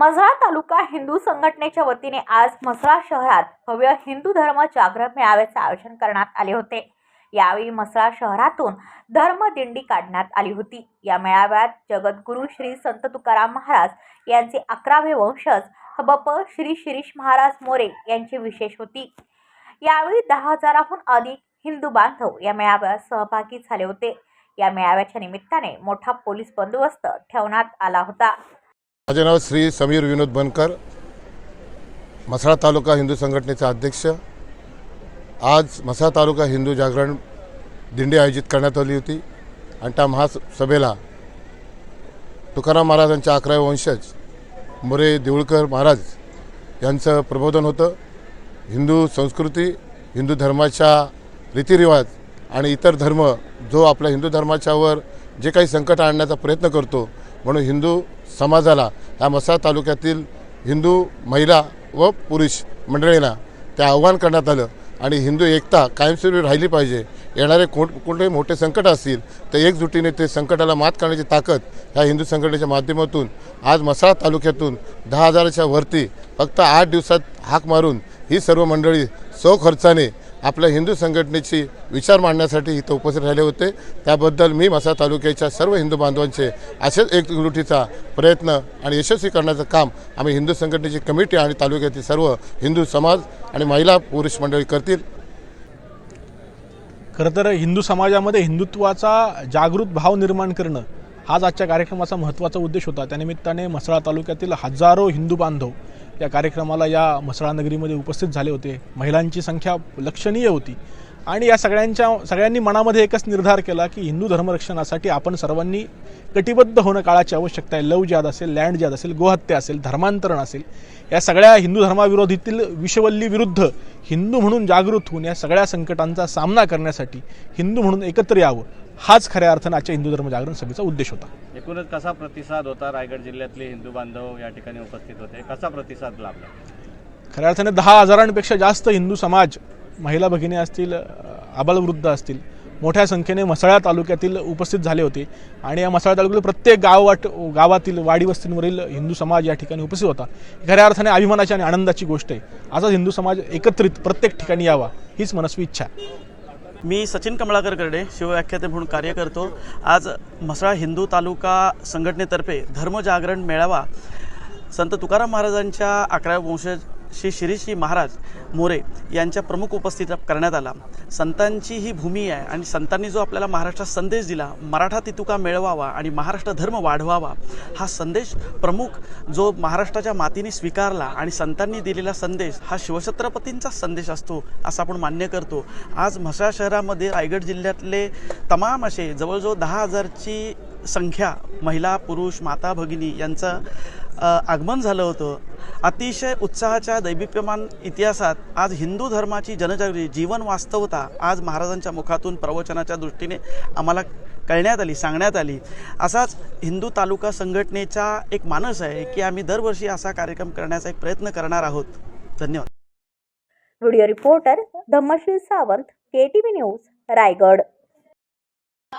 मसळा तालुका हिंदू संघटनेच्या वतीने आज मसळा शहरात भव्य हिंदू धर्म जागरण मेळाव्याचे आयोजन करण्यात आले होते. यावेळी मसळा शहरातून धर्मदिंडी काढण्यात आली होती. या मेळाव्यात जगद्गुरू श्री संत तुकाराम महाराज यांचे अकरावे वंशज हबप श्री शिरीष महाराज मोरे यांची विशेष होती. यावेळी दहा हजाराहून अधिक हिंदू बांधव या मेळाव्यात सहभागी झाले होते. या मेळाव्याच्या निमित्ताने मोठा पोलीस बंदोबस्त ठेवण्यात आला होता. माझे नाव श्री समीर विनोद बनकर मसाळा तालुका हिंदू संघटनेचा अध्यक्ष. आज मसाळा तालुका हिंदू जागरण दिंडी आयोजित करण्यात आली होती. आणि त्या महासभेला तुकाराम महाराजांच्या अकरावे वंशज मोरे देऊळकर महाराज यांचं प्रबोधन होतं. हिंदू संस्कृती हिंदू धर्माच्या रीतिरिवाज आणि इतर धर्म जो आपल्या हिंदू धर्माच्यावर जे काही संकट आणण्याचा प्रयत्न करतो म्हणून हिंदू समाजाला ह्या मसा तालुक्यातील हिंदू महिला व पुरुष मंडळींना ते आव्हान करण्यात आलं आणि हिंदू एकता कायमस्वरूपी राहिली पाहिजे. येणारे कोण कोणतेही मोठे संकट असतील तर एकजुटीने ते संकटाला मात करण्याची ताकद ह्या हिंदू संघटनेच्या माध्यमातून आज मसाळा तालुक्यातून दहा हजाराच्या वरती फक्त आठ दिवसात हाक मारून ही सर्व मंडळी सौ खर्चाने आपल्या हिंदू संघटनेची विचार मांडण्यासाठी इथं उपस्थित राहिले होते. त्याबद्दल मी मसा तालुक्याच्या सर्व हिंदू बांधवांचे असेच एकजुटीचा प्रयत्न आणि यशस्वी करण्याचं काम आम्ही हिंदू संघटनेची कमिटी आणि तालुक्यातील सर्व हिंदू समाज आणि महिला पुरुष मंडळी करतील. खरं तर हिंदू समाजामध्ये हिंदुत्वाचा जागृत भाव निर्माण करणं हाच आजच्या कार्यक्रमाचा महत्त्वाचा उद्देश होता. त्यानिमित्ताने म्हसळा तालुक्यातील हजारो हिंदू बांधव या कार्यक्रमाला या म्हसळा नगरीमध्ये उपस्थित झाले होते. महिलांची संख्या लक्षणीय होती. आणि या सगळ्यांच्या सगळ्यांनी मनामध्ये एकच निर्धार केला की हिंदू धर्मरक्षणासाठी आपण सर्वांनी कटिबद्ध होणं काळाची आवश्यकता आहे. लव ज्याद असेल लँड ज्याद असेल गोहत्या असेल धर्मांतरण असेल या सगळ्या हिंदू धर्माविरोधीतील विषवल्लीविरुद्ध हिंदू म्हणून जागृत होऊन या सगळ्या संकटांचा सामना करण्यासाठी हिंदू म्हणून एकत्र यावं. हाच खऱ्या अर्थानं आजच्या हिंदू धर्म जागरण सभेचा उद्देश होता. एकूणच कसा प्रतिसाद होता? रायगड जिल्ह्यातले हिंदू बांधव या ठिकाणी उपस्थित होते. कसा प्रतिसाद लाभला? खऱ्या अर्थाने दहा हजारांपेक्षा जास्त हिंदू समाज महिला भगिनी असतील आबालवृद्ध असतील मोठ्या संख्येने मसाळा तालुक्यातील उपस्थित झाले होते. आणि या मसाळा तालुक्यातील प्रत्येक गावात गावातील वाडी वस्तींवरील हिंदू समाज या ठिकाणी उपस्थित होता. खऱ्या अर्थाने अभिमानाची आणि आनंदाची गोष्ट आहे. असाच हिंदू समाज एकत्रित प्रत्येक ठिकाणी यावा हीच मनस्वी इच्छा आहे. मी सचिन कमळाकर करडे शिवव्याख्याते म्हणून कार्य करतो. आज म्हसळा हिंदू तालुका संघटनेतर्फे धर्मजागरण मेळावा संत तुकाराम महाराजांच्या अकराव्या वंशज श्री शिरीषजी महाराज मोरे यांच्या प्रमुख उपस्थित करण्यात आला. संतांची ही भूमी आहे आणि संतांनी जो आपल्याला महाराष्ट्रात संदेश दिला मराठा तितुका मिळवावा आणि महाराष्ट्र धर्म वाढवावा हा संदेश प्रमुख जो महाराष्ट्राच्या मातीने स्वीकारला आणि संतांनी दिलेला संदेश हा शिवछत्रपतींचा संदेश असतो असं आपण मान्य करतो. आज म्हसळा शहरामध्ये रायगड जिल्ह्यातले तमाम असे जवळजवळ दहा हजारची संख्या महिला पुरुष माता भगिनी यांचा आगमन झालं होतं. अतिशय उत्साहाच्या दैदिप्यमान इतिहासात आज हिंदू धर्माची जनजागृती जीवन वास्तवता आज महाराजांच्या मुखातून प्रवचनाच्या दृष्टीने आम्हाला कळण्यात आली सांगण्यात आली. असाच हिंदू तालुका संघटनेचा एक मानस आहे की आम्ही दरवर्षी असा कार्यक्रम करण्याचा एक प्रयत्न करणार आहोत. धन्यवाद. Video reporter Dhammashri Sawant KTV news Raigad.